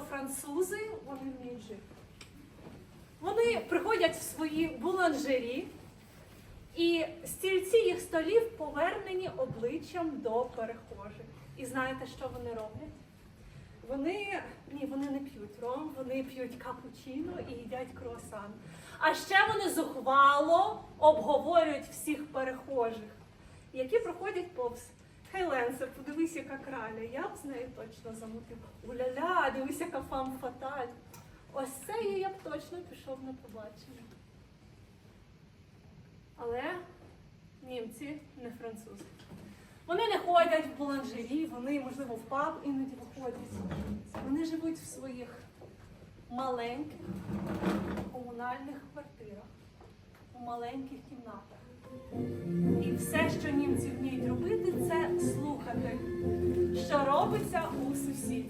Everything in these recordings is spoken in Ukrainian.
французи, вони вміють жити. Вони приходять в свої буланжері, і стільці їх столів повернені обличчям до перехожих. І знаєте, що вони роблять? Вони ні, вони не п'ють ром, вони п'ють капучино і їдять круасан. А ще вони зухвало обговорюють всіх перехожих, які проходять повз. Хей, Ленсе, подивись, яка краля. Я б з нею точно замутив. Уля-ля, дивись, яка фам фаталь. Ось це я б точно пішов на побачення. Але німці не французи. Вони не ходять в буланжері, вони, можливо, в паб іноді виходять. Вони живуть в своїх маленьких комунальних квартирах, у маленьких кімнатах. І все, що німці вміють робити, це слухати, що робиться у сусідів.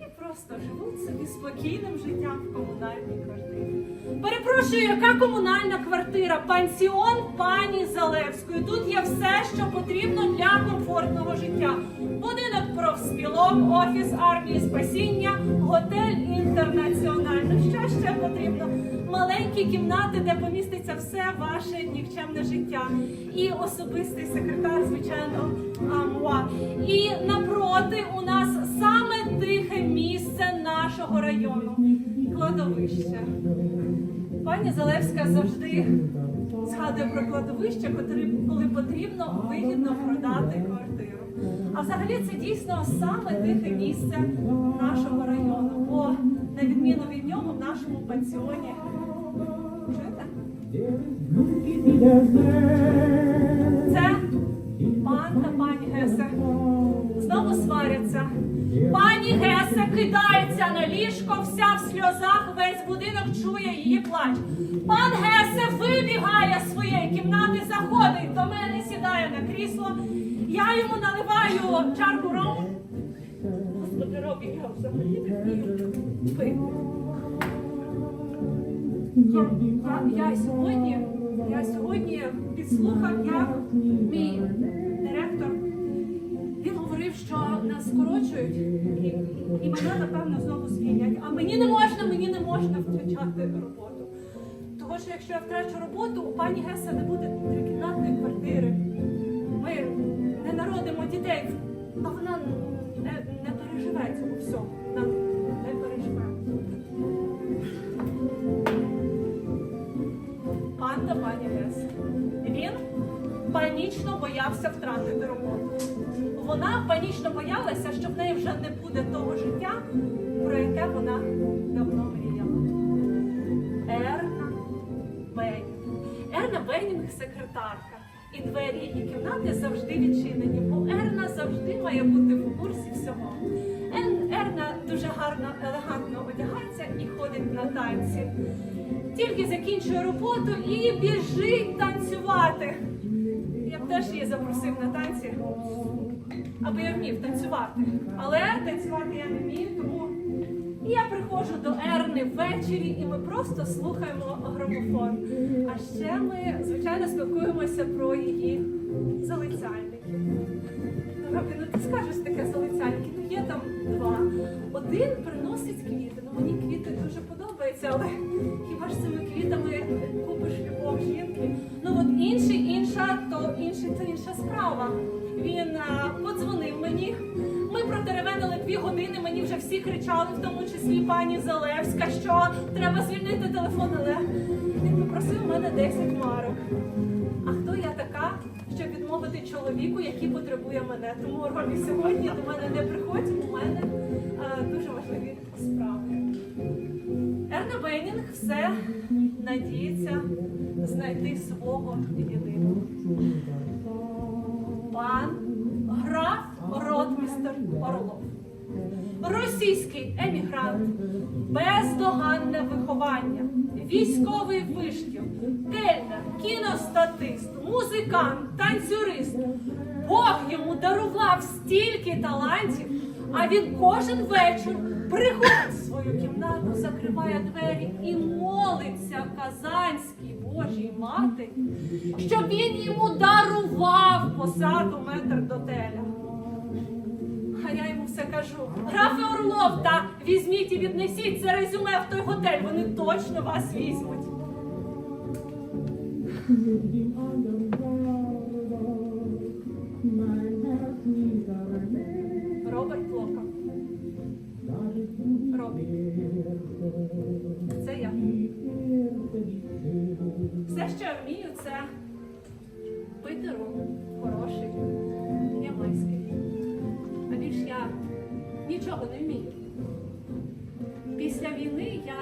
І просто живуть собі спокійним життям в комунальній квартирі. Перепрошую, яка комунальна квартира? Пансіон пані Залевської. Тут є все, що потрібно для комфортного життя. Будинок профспілок, офіс армії спасіння, готель інтернаціональний. Що ще потрібно? Маленькі кімнати, де поміститься все ваше нікчемне життя. І особистий секретар, звичайно, амуа. І напроти у нас саме тихе місце нашого району кладовище. Пані Залевська завжди згадує про кладовище, коли потрібно вигідно продати квартиру. А взагалі це дійсно саме тихе місце нашого району. Бо на відміну від нього в нашому пансіоні. Чуєте? Це пан та пані Гесе. Знову сваряться. Пані Гесе кидається на ліжко, вся в сльозах, весь будинок чує її плач. Пан Гесе вибігає з своєї кімнати, заходить до мене, сідає на крісло. Я йому наливаю чарку рому. Господи, робі, я взагалі вмію пити. Я, я сьогодні, я сьогодні підслухав, як нас і, і мене напевно знову звільнять. А мені не можна, мені не можна втрачати роботу. Того що якщо я втрачу роботу, у пані Геса не буде трикімнатної квартири. Ми не народимо дітей, а вона не, не переживе цього всього. Вона не переживе. Пан та пані Гес. Він панічно боявся втратити роботу. Вона панічно боялася, що в неї вже не буде того життя, про яке вона давно мріяла. Ерна Беннінг. Ерна Беннінг секретарка. І двері її кімнати завжди відчинені, бо Ерна завжди має бути в курсі всього. Ерна дуже гарно, елегантно одягається і ходить на танці. Тільки закінчує роботу і біжить танцювати. Я б теж її запросив на танці, аби я вмів танцювати. Але танцювати я не вмію, тому я приходжу до Ерни ввечері і ми просто слухаємо грамофон. А ще ми, звичайно, спілкуємося про її залицяльники. Ну, Робі, ну ти скажеш таке залицяльники, ну є там два. Один приносить квіти. Ну мені квіти дуже подобаються, але інший це інша справа. Він а, подзвонив мені. Ми протеревенили дві години. Мені вже всі кричали, в тому числі пані Залевська, що треба звільнити телефон, але він попросив у мене 10 марок. А хто я така, щоб відмовити чоловіку, який потребує мене? Тому Ромі сьогодні до мене не приходь, у мене а, дуже важливі справи. Ерна Беннінг все надіється знайти свого єдиного. Пан граф ротмістер Орлов. Російський емігрант, бездоганне виховання, військовий вишкіл, кельнер, кіностатист, музикант, танцюрист. Бог йому дарував стільки талантів, а він кожен вечір приходить в свою кімнату, закриває двері і молиться Казанській Божій мати, щоб він йому дарував посаду метр метрдотеля. А я йому все кажу. Графе Орлов, та Візьміть і віднесіть це резюме в той готель, вони точно вас візьмуть.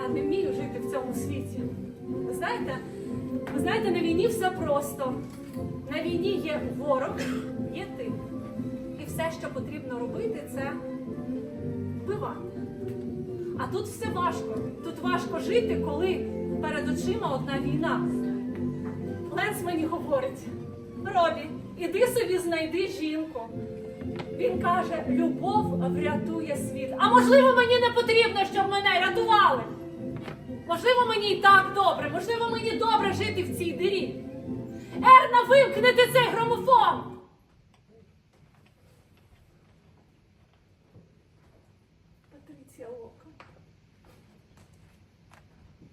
Не вмію жити в цьому світі. Ви знаєте, ви знаєте, на війні все просто. На війні є ворог, є ти. І все, що потрібно робити, це вбивати. А тут все важко. Тут важко жити, коли перед очима одна війна. Ленс мені говорить: Робі, іди собі знайди жінку. Він каже, любов врятує світ. А можливо, мені не потрібно, щоб мене рятували. Можливо, мені і так добре, можливо, мені добре жити в цій дирі. Ерна, вимкнете цей грамофон! Патриція Лока.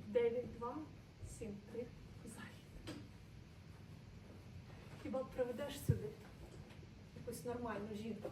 9273 захід. Хіба б приведеш сюди якусь нормальну жінку?